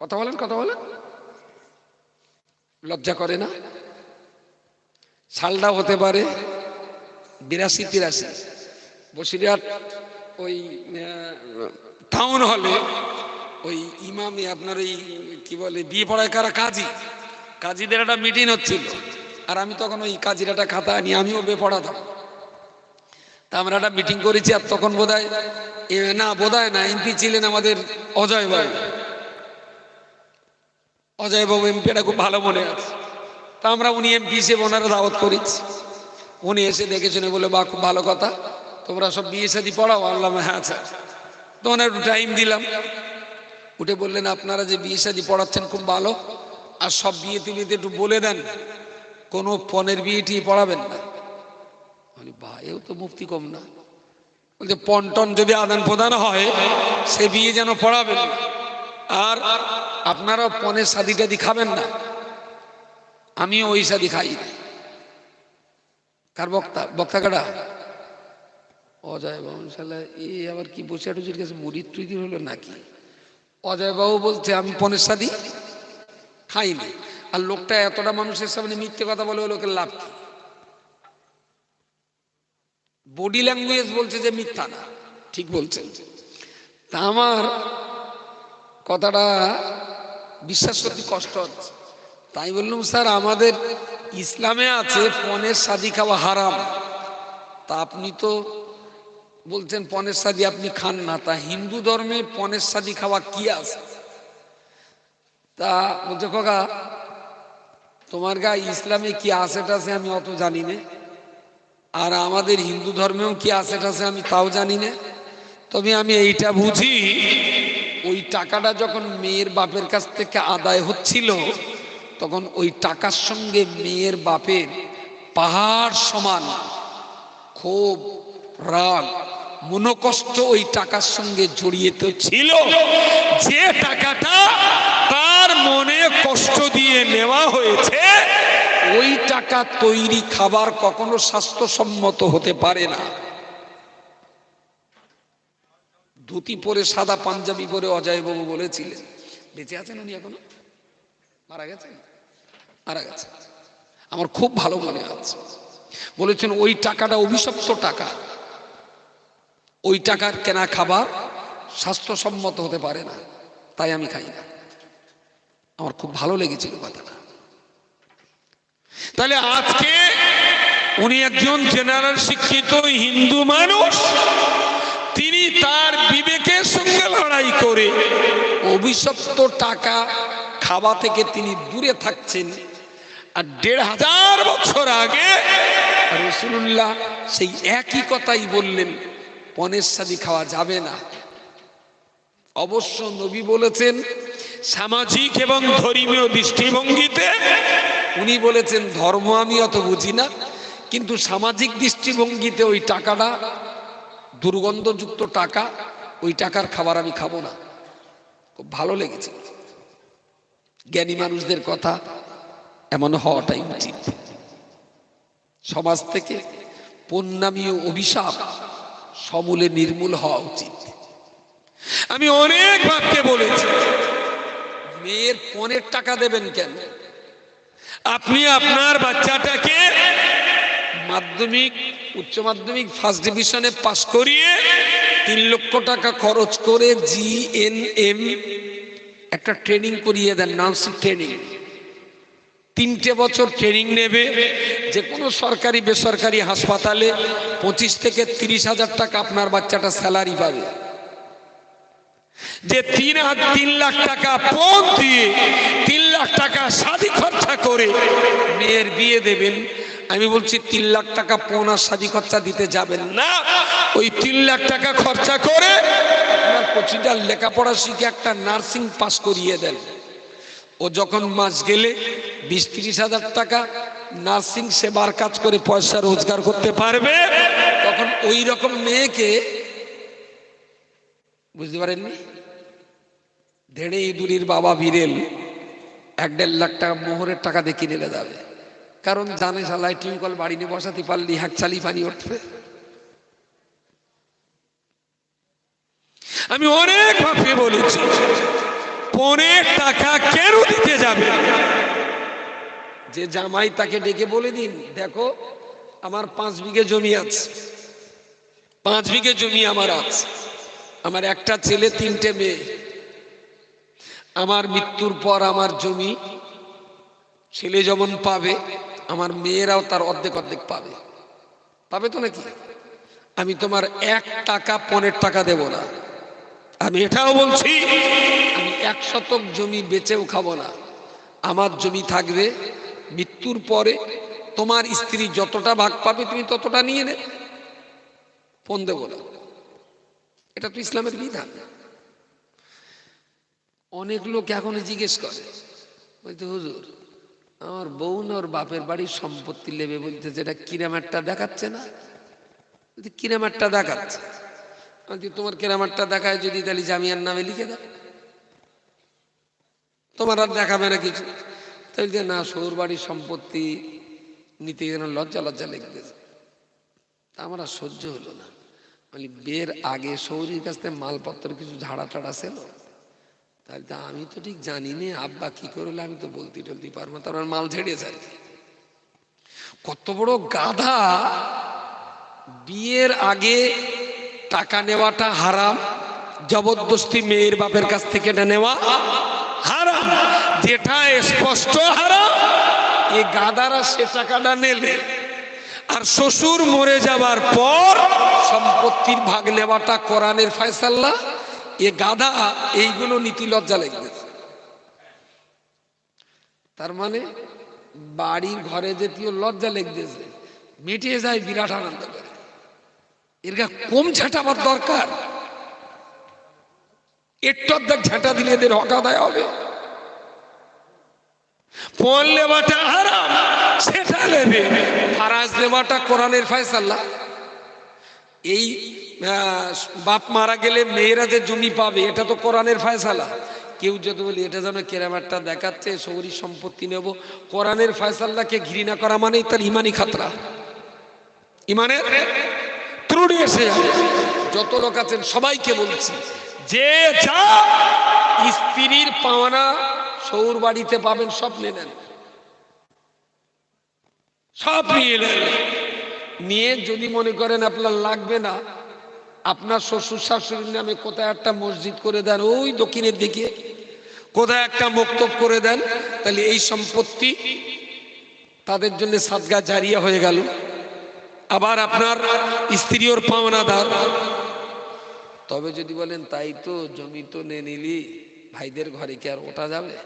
কথা বলেন কথা বলেন। লজ্জা করে না? সালটা হতে পারে, বিরাশি, তিরাশি। বসিরহাট ওই টাউন হলে ওই ইমামে আপনার ওই কি বলে, বিয়ে পড়ায় কারা? কাজী। কাজীদের একটা মিটিং হচ্ছিল। আর আমি তখন ওই কাজীর একটা খাতা নিয়ে আমিও বে পড়াতাম। তা আমরা একটা মিটিং করেছি, আর তখন বোধ হয় না বোধ না, এমপি ছিলেন আমাদের অজয় বাবু অজয় বাবু এমপি এটা খুব ভালো মনে আছে। তা আমরা উনি এমপি হিসেবে ওনারা দাওয়াত করেছি। উনি এসে দেখে শুনে বলে বা খুব ভালো কথা। তোমরা সব বিয়ে সাদি পড়াও? আল্লাহ হ্যাঁ আচ্ছা তো ওনার একটু টাইম দিলাম। উঠে বললেন, আপনারা যে বিয়ে সাদি পড়াচ্ছেন খুব ভালো। আর সব বিয়ে তুলিতে একটু বলে দেন। কোনো পনেরো বিয়ে টিয়ে পড়াবেন না। বলি বা এও তো মুক্তি কম না। বলছে পন্টন যদি আদান প্রদান হয়, সে বিয়ে যেন পড়াবেন। আর আপনারা পনেরো সাদি টাদি খাবেন না। আমিও ওই সাদি খাই। কার বক্তা? বক্তা কাটা অজয় বাবু সালা এ আবার কি বসে টুজির কাছে? মুড়ি টুইদি হলো নাকি? অজয় বাবু বলছে, আমি পনেরো সাদি খাইনি আর লোকটা এতটা মানুষের সামনে মিথ্যে কথা বলে লোকের লাভ কি? বডি ল্যাঙ্গুয়েজ বলছে যে মিথ্যা না। ঠিক বলছেন। তা আমার কথাটা বিশ্বাস করতে কষ্ট হচ্ছে। তাই বললাম, স্যার, আমাদের ইসলামে আছে পনেরো শাদি খাওয়া হারাম। তা আপনি তো বলছেন পনেরো শাদি আপনি খান না। তা হিন্দু ধর্মে পনেরো শাদি খাওয়া কি আছে? তা বলছে, খোকা, তোমার গায়ে ইসলামে কি আছে টাছে আমি অত জানি না। আর আমাদের হিন্দু ধর্মেও কি আছে টাছে আমি তাও জানি না। তবে আমি এইটা বুঝি ওই টাকাটা যখন মেয়ের বাপের কাছ থেকে আদায় হচ্ছিল, তখন ওই টাকার সঙ্গে মেয়ের বাপের পাহাড় সমান ক্ষোভ, রাগ, মনোকষ্ট ওই টাকার সঙ্গে জড়িয়ে তো ছিল। যে টাকাটা তার মনে কষ্ট দিয়ে নেওয়া হয়েছে, ওই টাকা তৈরি খাবার কখনো স্বাস্থ্যসম্মত হতে পারে না। ধুতি পরে, সাদা পাঞ্জাবি পরে অজয় বাবু বলেছিলেন, বেঁচে আছেন উনি এখনও? মারা গেছেন? মারা গেছে। আমার খুব ভালো মনে আছে। বলেছেন, ওই টাকাটা অভিশপ্ত টাকা। ওই টাকার কেনা খাবার স্বাস্থ্যসম্মত হতে পারে না, তাই আমি খাই না। আমার খুব ভালো লেগেছিল কথাটা। তাহলে আজকে উনি একজন জেনারেল শিক্ষিত হিন্দু মানুষ তিনি তার বিবেকের সঙ্গে লড়াই করে অভিশপ্ত টাকা খাওয়া থেকে তিনি দূরে থাকছেন। আর দেড় হাজার বছর আগে রসুল্লাহ সেই একই কথাই বললেন, পনেরো সাদি খাওয়া যাবে না। অবশ্য নবী বলেছেন, সামাজিক এবং ধর্মীয় দৃষ্টিভঙ্গিতে উনি বলেছেন, ধর্ম আমি অত বুঝি না, কিন্তু সামাজিক দৃষ্টিভঙ্গিতে ওই টাকাটা দুর্গন্ধযুক্ত টাকা, ওই টাকার খাবার আমি খাব না। খুব ভালো লেগেছে। জ্ঞানী মানুষদের কথা এমন হওয়াটাই উচিত। সমাজ থেকে পণ্যামী ও অভিশাপ সমূলে নির্মূল হওয়া উচিত। আমি অনেক ভাবতে বলেছি, মেয়ের পনেরো টাকা দেবেন কেন? আপনি আপনার বাচ্চাটাকে মাধ্যমিক উচ্চ মাধ্যমিক ফার্স্ট ডিভিশনে পাশ করিয়ে তিন লক্ষ টাকা খরচ করে জি এন এম একটা ট্রেনিং করিয়ে দেন নার্সিং ট্রেনিং তিনটে বছর ট্রেনিং নেবে, যে কোনো সরকারি, বেসরকারি হাসপাতালে পঁচিশ থেকে তিরিশ হাজার টাকা আপনার বাচ্চাটা স্যালারি পাবে। যে তিন তিন লাখ টাকা পণ দিয়ে তিন লাখ টাকা সাদি খরচা করে মেয়ের বিয়ে দেবেন আমি বলছি, তিন লাখ টাকা আর সাদি খরচা দিতে যাবেন না। ওই তিন লাখ টাকা খরচা করে আপনার প্রতিটা লেখাপড়া শিখে একটা নার্সিং পাস করিয়ে দেন। ও যখন মাস গেলে বিশ তিরিশ হাজার টাকা নার্সিং সেবার কাজ করে পয়সা রোজগার করতে পারবে। তখন ওই রকম মেয়েকে, বুঝতে পারেননি? ধেড়ে ইঁদুরির বাবা বিরেল এক দেড় লাখ টাকা মোহরের টাকা দিয়ে কিনে যাবে কারণ জানে সালাই টিউকল বাড়ি নিয়ে বসাতে পারলি, হাক চালি পানি উঠবে। আমি অনেক ভাবে বলেছি, পনেরো টাকা কেন দিতে যাবে? যে জামাই তাকে ডেকে বলে দিন, দেখো, আমার পাঁচ বিঘে জমি আছে, পাঁচ বিঘে জমি আমার আছে, আমার একটা ছেলে, তিনটে মেয়ে। আমার মৃত্যুর পর আমার জমি ছেলে যেমন পাবে আমার মেয়েরাও তার অর্ধেক অর্ধেক পাবে। পাবে তো নাকি? আমি তোমার এক টাকা, পনেরো টাকা দেব না। আমি এটাও বলছি, আমি এক শতক জমি বেচেও খাব না। আমার জমি থাকবে, মৃত্যুর পরে তোমার স্ত্রী যতটা ভাগ পাবে তুমি ততটা নিয়ে নে। ফোন দেবো না। এটা তো ইসলামের বিধান। অনেক লোক এখন জিজ্ঞেস করে হুজুর আমার বউ না ওর বাপের বাড়ির সম্পত্তি লেবে বলতে যেটা কিরামারটা দেখাচ্ছে না? কিরামারটা দেখাচ্ছে। তোমার কিরামারটা দেখায় যদি তাহলে জামিয়ার নামে লিখে দাও। তোমার আর দেখাবে না কিছু। তাই যে না, সৌর বাড়ির সম্পত্তি নিতে গেলে লজ্জা লজ্জা লেগেছে। তা আমার আর সহ্য হলো না। বিয়ের আগে সৌরির কাছ থেকে মালপত্র, কিছু ঝাড়া টাড়া ছিল? তাহলে আমি তো ঠিক জানি না আব্বা কি করলে আমি তো বলতে টলতে পারব না, তার মাল আর কি। কত বড় গাধা। বিয়ের আগে টাকা নেওয়াটা হারাম, জবরদস্তি মেয়ের বাপের কাছ থেকে এটা নেওয়া হারাম। যেটা স্পষ্ট হারাম এই গাদারা সে টাকাটা নেবে। আর শ্বশুর মরে যাবার পর সম্পত্তির ভাগ নেওয়াটা কোরআনের ফয়সাল্লা এ গাধা, এইগুলো নীতি লজ্জা লাগবে। তার মানে বাড়ির ঘরে যেটিও লজ্জা লেগতেছে মিটিয়ে যায় বিরাট আনন্দ করে। এর কম ঝাঁটাবার দরকার। একটু অর্ধেক ঝাঁটা দিলে এদের হক হবে। পণ লেবাটা হারাম, সেটা নেবে। ফারাজ নেবাটা কোরআনের ফয়সাল্লা এই বাপ মারা গেলে মেয়েরা যে জমি পাবে, এটা তো কোরআনের ফয়সালা। কেউ যদি বলি, এটা যেন কেরামারটা দেখাচ্ছে সৌরি সম্পত্তি নেব। কোরআনের ফয়সাল্লাকে ঘৃণা করা মানেই তার ইমানি খাতরা। ইমানের ত্রুটি এসে যত লোক আছেন, সবাইকে বলছি, যে যা স্ত্রীর পাওনা সৌর বাড়িতে পাবেন, সব নেন। সব নিয়ে নেন। নিয়ে যদি মনে করেন আপনার লাগবে না, আপনার শ্বশুর শাশুড়ির নামে কোথায় একটা মসজিদ করে দেন, ওই দক্ষিণের দিকে, কোথায় একটা মক্তব করে দেন, তাহলে এই সম্পত্তি তাদের জন্য সাদগা জারিয়া হয়ে গেল। আবার আপনার স্ত্রীর পাওনাদার। তবে যদি বলেন, তাই তো, জমি তো নে নিলি, ভাইদের ঘরে কি আর ওঠা যাবে?